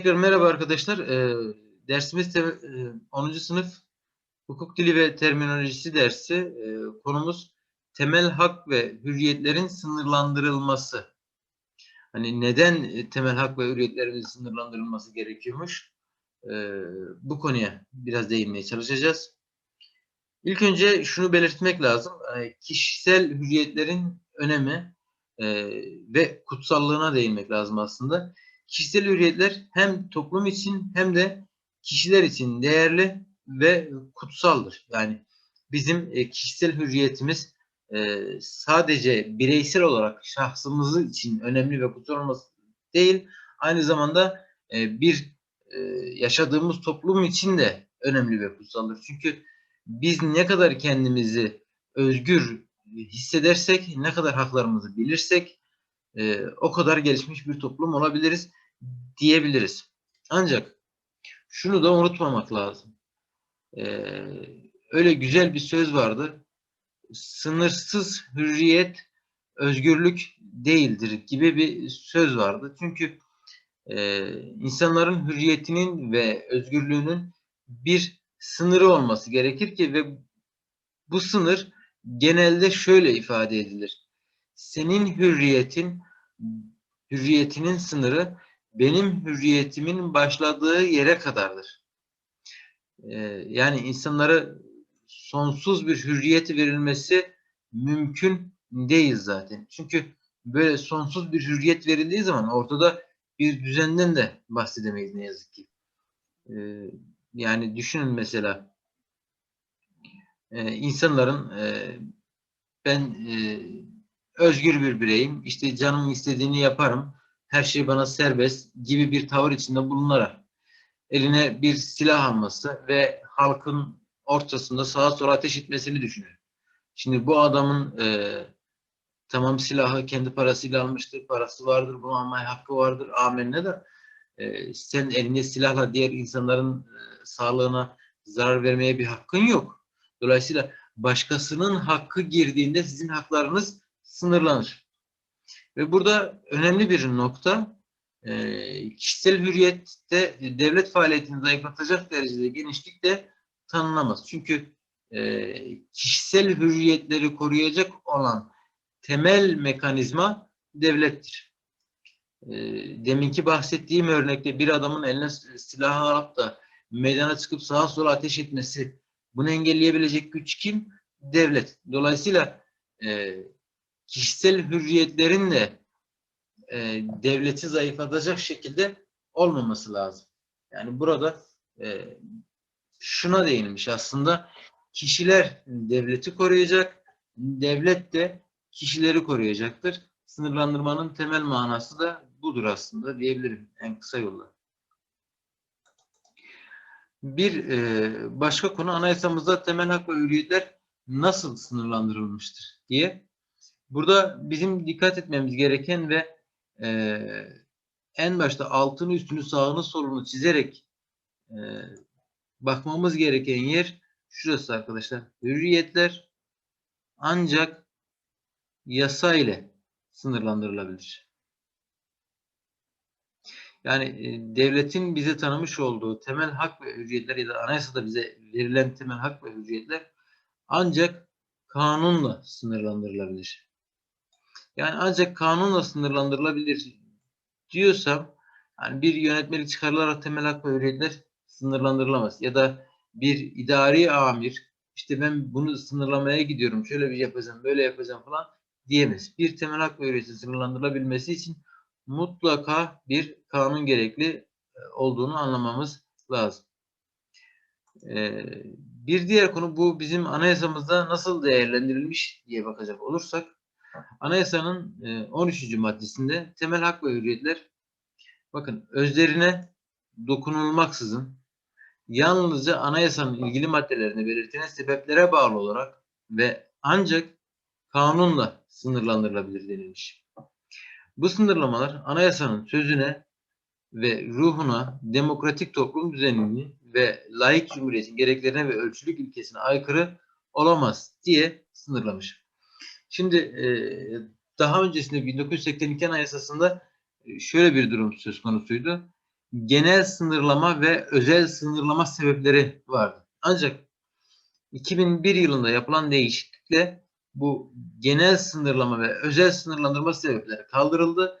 Tekrar merhaba arkadaşlar. Ee, dersimiz te- e, 10. sınıf hukuk dili ve terminolojisi dersi. Ee, konumuz temel hak ve hürriyetlerin sınırlandırılması. Hani neden e, temel hak ve hürriyetlerin sınırlandırılması gerekiyormuş? Ee, bu konuya biraz değinmeye çalışacağız. İlk önce şunu belirtmek lazım. Kişisel hürriyetlerin önemi e, ve kutsallığına değinmek lazım aslında kişisel hürriyetler hem toplum için hem de kişiler için değerli ve kutsaldır. Yani bizim e, kişisel hürriyetimiz e, sadece bireysel olarak şahsımızı için önemli ve kutsal olması değil, aynı zamanda e, bir yaşadığımız toplum için de önemli ve kutsaldır. Çünkü biz ne kadar kendimizi özgür hissedersek, ne kadar haklarımızı bilirsek, e, o kadar gelişmiş bir toplum olabiliriz diyebiliriz. Ancak şunu da unutmamak lazım. Ee, öyle güzel bir söz vardı. Sınırsız hürriyet özgürlük değildir gibi bir söz vardı. Çünkü e, insanların hürriyetinin ve özgürlüğünün bir sınırı olması gerekir ki ve bu sınır genelde şöyle ifade edilir. Senin hürriyetin hürriyetinin sınırı benim hürriyetimin başladığı yere kadardır. Ee, yani insanlara sonsuz bir hürriyet verilmesi mümkün değil zaten. Çünkü böyle sonsuz bir hürriyet verildiği zaman ortada bir düzenden de bahsedemeyiz ne yazık ki. Ee, yani düşünün mesela e, insanların e, ben e, özgür bir bireyim, işte canım istediğini yaparım, her şey bana serbest gibi bir tavır içinde bulunarak eline bir silah alması ve halkın ortasında sağa sola ateş etmesini düşünün. Şimdi bu adamın e, tamam silahı kendi parasıyla almıştır, parası vardır, bunu almaya hakkı vardır, amenna da e, sen eline silahla diğer insanların e, sağlığına zarar vermeye bir hakkın yok. Dolayısıyla başkasının hakkı girdiğinde sizin haklarınız sınırlanır. Ve burada önemli bir nokta e, kişisel hürriyette devlet faaliyetini zayıflatacak derecede genişlikte tanınamaz. Çünkü e, kişisel hürriyetleri koruyacak olan temel mekanizma devlettir. E, deminki bahsettiğim örnekte bir adamın eline silahı alıp da meydana çıkıp sağa sola ateş etmesi bunu engelleyebilecek güç kim? Devlet. Dolayısıyla e, kişisel hürriyetlerin de e, devleti zayıflatacak şekilde olmaması lazım. Yani burada e, şuna değinmiş aslında kişiler devleti koruyacak, devlet de kişileri koruyacaktır. Sınırlandırmanın temel manası da budur aslında diyebilirim en kısa yolla. Bir e, başka konu anayasamızda temel hak ve hürriyetler nasıl sınırlandırılmıştır diye Burada bizim dikkat etmemiz gereken ve e, en başta altını üstünü sağını solunu çizerek e, bakmamız gereken yer şurası arkadaşlar. Hürriyetler ancak yasa ile sınırlandırılabilir. Yani e, devletin bize tanımış olduğu temel hak ve hürriyetler ya da anayasada bize verilen temel hak ve hürriyetler ancak kanunla sınırlandırılabilir. Yani ancak kanunla sınırlandırılabilir diyorsam yani bir yönetmelik çıkarılarak temel hak ve hürriyetler sınırlandırılamaz. Ya da bir idari amir işte ben bunu sınırlamaya gidiyorum şöyle bir yapacağım böyle yapacağım falan diyemez. Bir temel hak ve hürriyetin sınırlandırılabilmesi için mutlaka bir kanun gerekli e, olduğunu anlamamız lazım. Ee, bir diğer konu bu bizim anayasamızda nasıl değerlendirilmiş diye bakacak olursak Anayasanın 13. E, maddesinde temel hak ve hürriyetler bakın özlerine dokunulmaksızın yalnızca anayasanın ilgili maddelerine belirtilen sebeplere bağlı olarak ve ancak kanunla sınırlandırılabilir denilmiş. Bu sınırlamalar anayasanın sözüne ve ruhuna demokratik toplum düzenini ve layık cumhuriyetin gereklerine ve ölçülük ilkesine aykırı olamaz diye sınırlamış. Şimdi e, daha öncesinde 1982 Anayasası'nda e, şöyle bir durum söz konusuydu. genel sınırlama ve özel sınırlama sebepleri vardı. Ancak 2001 yılında yapılan değişiklikle bu genel sınırlama ve özel sınırlandırma sebepleri kaldırıldı.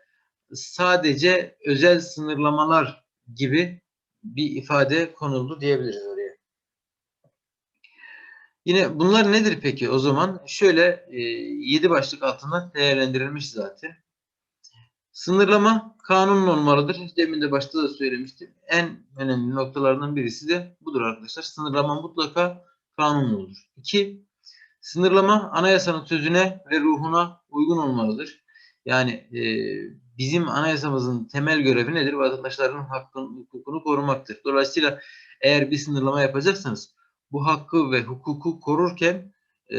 Sadece özel sınırlamalar gibi bir ifade konuldu diyebiliriz. Yine bunlar nedir peki o zaman? Şöyle e, 7 başlık altında değerlendirilmiş zaten. Sınırlama kanun olmalıdır. Demin de başta da söylemiştim. En önemli noktalardan birisi de budur arkadaşlar. Sınırlama mutlaka kanun olur. İki, sınırlama anayasanın sözüne ve ruhuna uygun olmalıdır. Yani e, bizim anayasamızın temel görevi nedir? Vatandaşların hakkın, hukukunu korumaktır. Dolayısıyla eğer bir sınırlama yapacaksanız bu hakkı ve hukuku korurken e,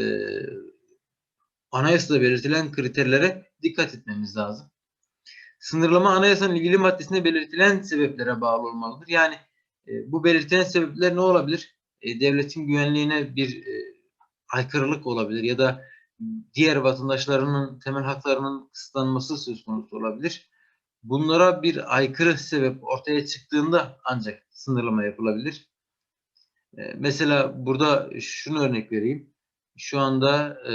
anayasada belirtilen kriterlere dikkat etmemiz lazım. Sınırlama anayasanın ilgili maddesinde belirtilen sebeplere bağlı olmalıdır. Yani e, bu belirtilen sebepler ne olabilir? E, devletin güvenliğine bir e, aykırılık olabilir ya da diğer vatandaşlarının temel haklarının kısıtlanması söz konusu olabilir. Bunlara bir aykırı sebep ortaya çıktığında ancak sınırlama yapılabilir. E, mesela burada şunu örnek vereyim. Şu anda e,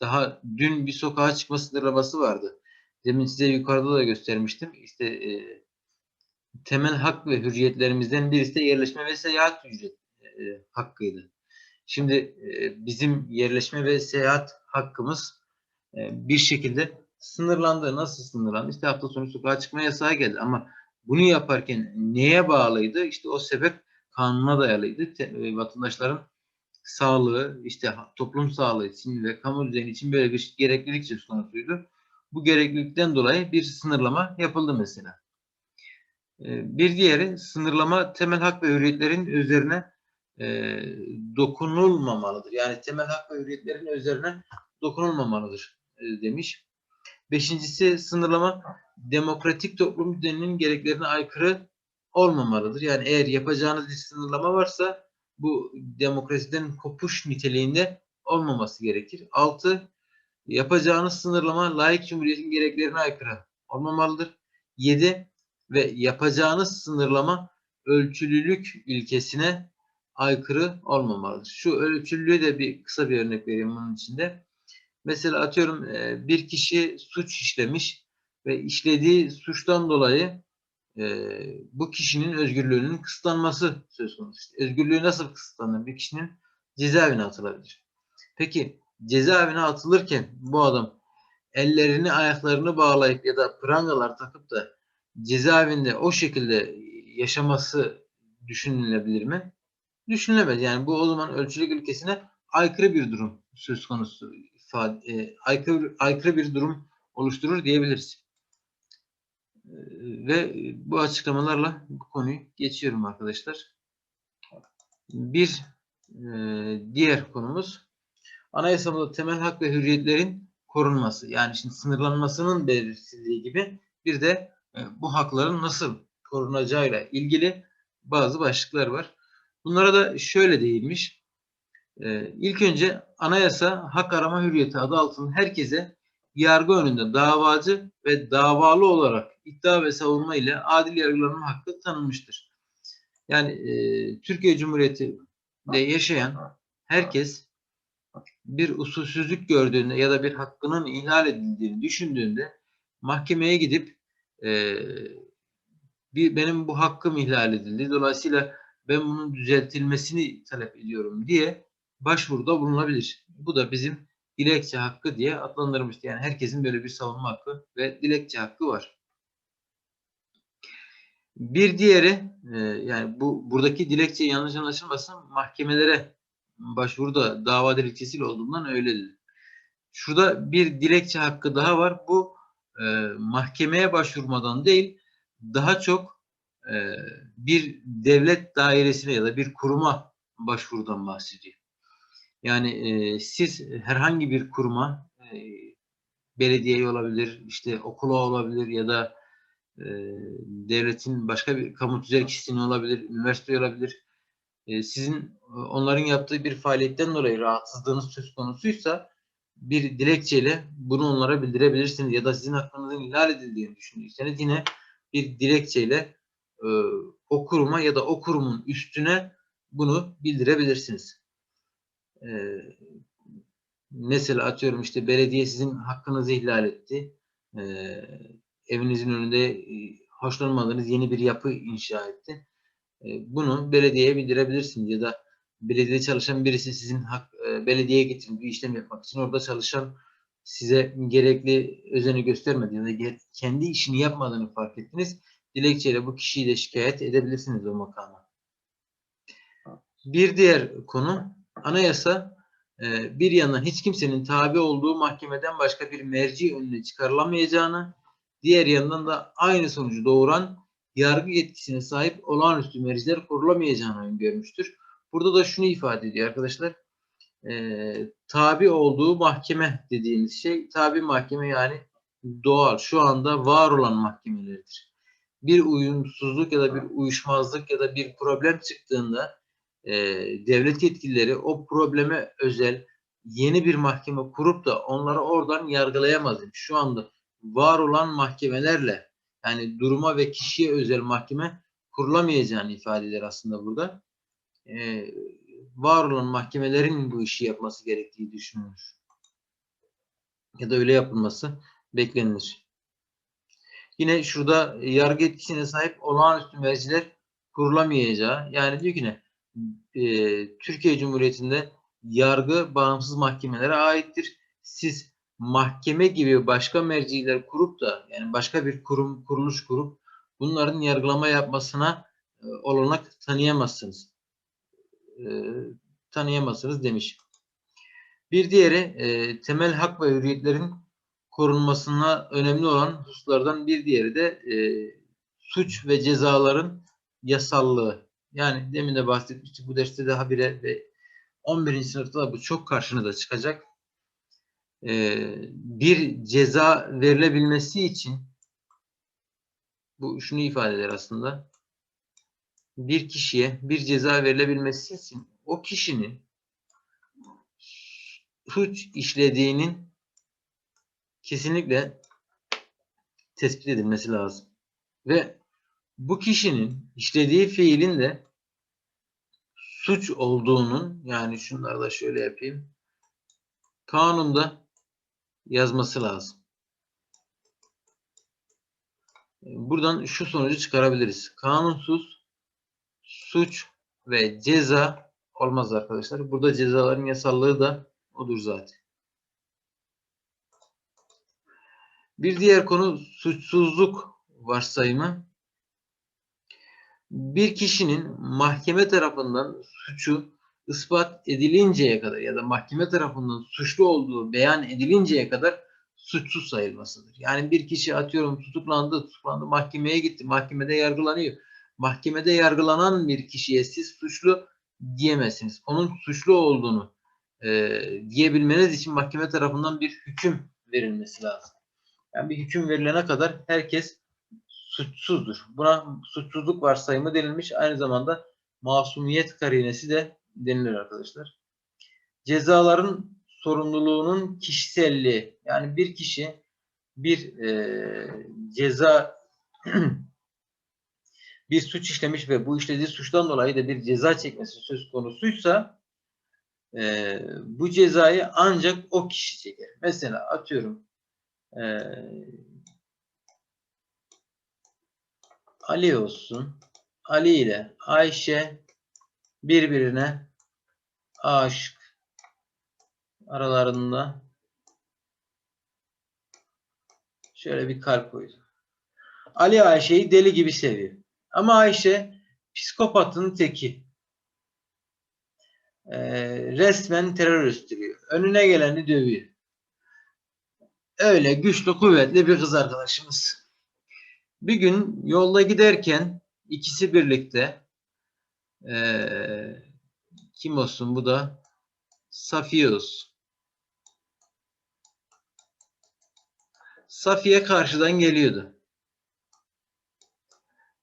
daha dün bir sokağa çıkma sınırlaması vardı. Demin size yukarıda da göstermiştim. İşte e, temel hak ve hürriyetlerimizden birisi de yerleşme ve seyahat ücret e, hakkıydı. Şimdi bizim yerleşme ve seyahat hakkımız bir şekilde sınırlandı. Nasıl sınırlandı? İşte hafta sonu sokağa çıkma yasağı geldi ama bunu yaparken neye bağlıydı? İşte o sebep kanuna dayalıydı. Te, e, vatandaşların sağlığı, işte toplum sağlığı için ve kamu düzeni için böyle bir gereklilik söz konusuydu. Bu gereklilikten dolayı bir sınırlama yapıldı mesela. E, bir diğeri sınırlama temel hak ve hürriyetlerin üzerine e, dokunulmamalıdır. Yani temel hak ve hürriyetlerin üzerine dokunulmamalıdır e, demiş. Beşincisi sınırlama demokratik toplum düzeninin gereklerine aykırı olmamalıdır. Yani eğer yapacağınız bir sınırlama varsa bu demokrasiden kopuş niteliğinde olmaması gerekir. Altı, yapacağınız sınırlama layık cumhuriyetin gereklerine aykırı olmamalıdır. Yedi, ve yapacağınız sınırlama ölçülülük ilkesine aykırı olmamalıdır. Şu ölçülülüğü de bir kısa bir örnek vereyim bunun içinde. Mesela atıyorum e, bir kişi suç işlemiş ve işlediği suçtan dolayı e, bu kişinin özgürlüğünün kısıtlanması söz konusu. Özgürlüğü nasıl kısıtlanır? Bir kişinin cezaevine atılabilir. Peki cezaevine atılırken bu adam ellerini ayaklarını bağlayıp ya da prangalar takıp da cezaevinde o şekilde yaşaması düşünülebilir mi? Düşünülemez. Yani bu o zaman ölçülük ülkesine aykırı bir durum söz konusu ifade, e, aykırı, aykırı bir durum oluşturur diyebiliriz. E, ve bu açıklamalarla bu konuyu geçiyorum arkadaşlar. Bir e, diğer konumuz anayasamızda temel hak ve hürriyetlerin korunması. Yani şimdi sınırlanmasının belirsizliği gibi bir de e, bu hakların nasıl korunacağıyla ilgili bazı başlıklar var. Bunlara da şöyle değinmiş. Ee, ilk önce anayasa hak arama hürriyeti adı altında herkese yargı önünde davacı ve davalı olarak iddia ve savunma ile adil yargılanma hakkı tanınmıştır. Yani e, Türkiye Cumhuriyeti'nde yaşayan herkes bir usulsüzlük gördüğünde ya da bir hakkının ihlal edildiğini düşündüğünde mahkemeye gidip e, bir benim bu hakkım ihlal edildi. Dolayısıyla ben bunun düzeltilmesini talep ediyorum diye başvuruda bulunabilir. Bu da bizim dilekçe hakkı diye adlandırılmıştı. Yani herkesin böyle bir savunma hakkı ve dilekçe hakkı var. Bir diğeri e, yani bu buradaki dilekçe yanlış anlaşılmasın mahkemelere başvuruda dava dilekçesiyle olduğundan öyledir. Şurada bir dilekçe hakkı daha var. Bu e, mahkemeye başvurmadan değil daha çok e, bir devlet dairesine ya da bir kuruma başvurudan bahsediyor. Yani e, siz herhangi bir kuruma e, belediye olabilir, işte okula olabilir ya da e, devletin başka bir kamu tüzel kişisinin olabilir, üniversite olabilir. E, sizin onların yaptığı bir faaliyetten dolayı rahatsızlığınız söz konusuysa bir dilekçeyle bunu onlara bildirebilirsiniz ya da sizin hakkınızın ihlal edildiğini düşünüyorsanız yine bir dilekçeyle e, o kuruma ya da o kurumun üstüne bunu bildirebilirsiniz. E, mesela atıyorum işte belediye sizin hakkınızı ihlal etti. E, evinizin önünde e, hoşlanmadığınız yeni bir yapı inşa etti. E, bunu belediyeye bildirebilirsiniz ya da belediyede çalışan birisi sizin hak, e, belediyeye getirin bir işlem yapmak için orada çalışan size gerekli özeni göstermedi ya da kendi işini yapmadığını fark ettiniz. Dilekçeyle bu kişiyi de şikayet edebilirsiniz o makama. Bir diğer konu anayasa bir yandan hiç kimsenin tabi olduğu mahkemeden başka bir merci önüne çıkarılamayacağını, diğer yandan da aynı sonucu doğuran yargı yetkisine sahip olağanüstü merciler kurulamayacağını öngörmüştür. Burada da şunu ifade ediyor arkadaşlar. E, tabi olduğu mahkeme dediğimiz şey tabi mahkeme yani doğal şu anda var olan mahkemelerdir. Bir uyumsuzluk ya da bir uyuşmazlık ya da bir problem çıktığında e, devlet yetkilileri o probleme özel yeni bir mahkeme kurup da onları oradan yargılayamaz. Şu anda var olan mahkemelerle yani duruma ve kişiye özel mahkeme kurulamayacağını ifade eder aslında burada. E, var olan mahkemelerin bu işi yapması gerektiği düşünülür. Ya da öyle yapılması beklenilir. Yine şurada yargı etkisine sahip olağanüstü merciler kurulamayacağı yani diyor ki ne? e, Türkiye Cumhuriyeti'nde yargı bağımsız mahkemelere aittir. Siz mahkeme gibi başka merciler kurup da yani başka bir kurum kuruluş kurup bunların yargılama yapmasına e, olanak tanıyamazsınız. E, tanıyamazsınız demiş. Bir diğeri e, temel hak ve hürriyetlerin korunmasına önemli olan hususlardan bir diğeri de e, suç ve cezaların yasallığı. Yani demin de bahsetmiştik bu derste daha bire ve 11. sınıfta bu çok karşına da çıkacak. Ee, bir ceza verilebilmesi için bu şunu ifade eder aslında. Bir kişiye bir ceza verilebilmesi için o kişinin suç işlediğinin kesinlikle tespit edilmesi lazım. Ve bu kişinin işlediği fiilin de suç olduğunun yani şunları da şöyle yapayım. Kanunda yazması lazım. Buradan şu sonucu çıkarabiliriz. Kanunsuz suç ve ceza olmaz arkadaşlar. Burada cezaların yasallığı da odur zaten. Bir diğer konu suçsuzluk varsayımı bir kişinin mahkeme tarafından suçu ispat edilinceye kadar ya da mahkeme tarafından suçlu olduğu beyan edilinceye kadar suçsuz sayılmasıdır. Yani bir kişi atıyorum tutuklandı, tutuklandı, mahkemeye gitti, mahkemede yargılanıyor. Mahkemede yargılanan bir kişiye siz suçlu diyemezsiniz. Onun suçlu olduğunu e, diyebilmeniz için mahkeme tarafından bir hüküm verilmesi lazım. Yani bir hüküm verilene kadar herkes suçsuzdur. Buna suçsuzluk varsayımı denilmiş. Aynı zamanda masumiyet karinesi de denilir arkadaşlar. Cezaların sorumluluğunun kişiselliği. Yani bir kişi bir e, ceza bir suç işlemiş ve bu işlediği suçtan dolayı da bir ceza çekmesi söz konusuysa e, bu cezayı ancak o kişi çeker. Mesela atıyorum e, Ali olsun. Ali ile Ayşe birbirine aşık aralarında şöyle bir kalp koydu. Ali Ayşe'yi deli gibi seviyor. Ama Ayşe psikopatın teki. Ee, resmen terör üstürüyor. Önüne geleni dövüyor. Öyle güçlü kuvvetli bir kız arkadaşımız. Bir gün yolda giderken ikisi birlikte ee, kim olsun bu da Safiye olsun. Safiye karşıdan geliyordu.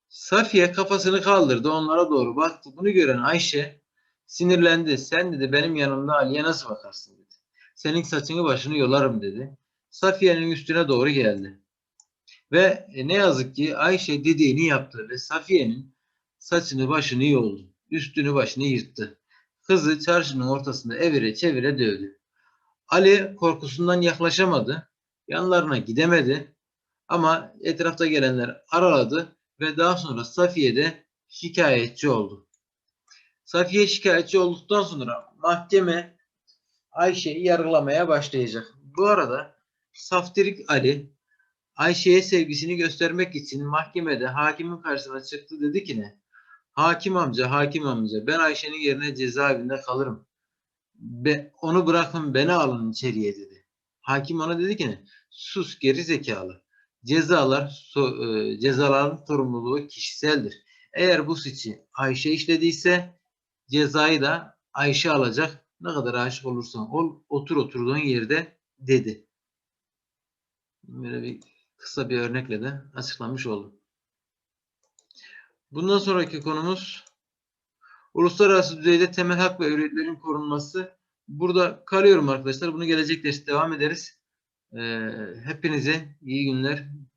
Safiye kafasını kaldırdı onlara doğru baktı. Bunu gören Ayşe sinirlendi. Sen dedi benim yanımda Ali'ye nasıl bakarsın dedi. Senin saçını başını yolarım dedi. Safiye'nin üstüne doğru geldi. Ve e, ne yazık ki Ayşe dediğini yaptı ve Safiye'nin saçını başını yoldu. Üstünü başını yırttı. Kızı çarşının ortasında evire çevire dövdü. Ali korkusundan yaklaşamadı. Yanlarına gidemedi. Ama etrafta gelenler araladı ve daha sonra Safiye de şikayetçi oldu. Safiye şikayetçi olduktan sonra mahkeme Ayşe'yi yargılamaya başlayacak. Bu arada Saftirik Ali Ayşe'ye sevgisini göstermek için mahkemede hakimin karşısına çıktı dedi ki ne? Hakim amca, hakim amca ben Ayşe'nin yerine cezaevinde kalırım. Be, onu bırakın beni alın içeriye dedi. Hakim ona dedi ki ne? Sus geri zekalı. Cezalar so, e, cezaların sorumluluğu kişiseldir. Eğer bu suçu Ayşe işlediyse cezayı da Ayşe alacak. Ne kadar aşık olursan ol, otur oturduğun yerde dedi. Böyle bir kısa bir örnekle de açıklamış oldum. Bundan sonraki konumuz uluslararası düzeyde temel hak ve hürriyetlerin korunması. Burada kalıyorum arkadaşlar. Bunu gelecek derste devam ederiz. Ee, hepinize iyi günler.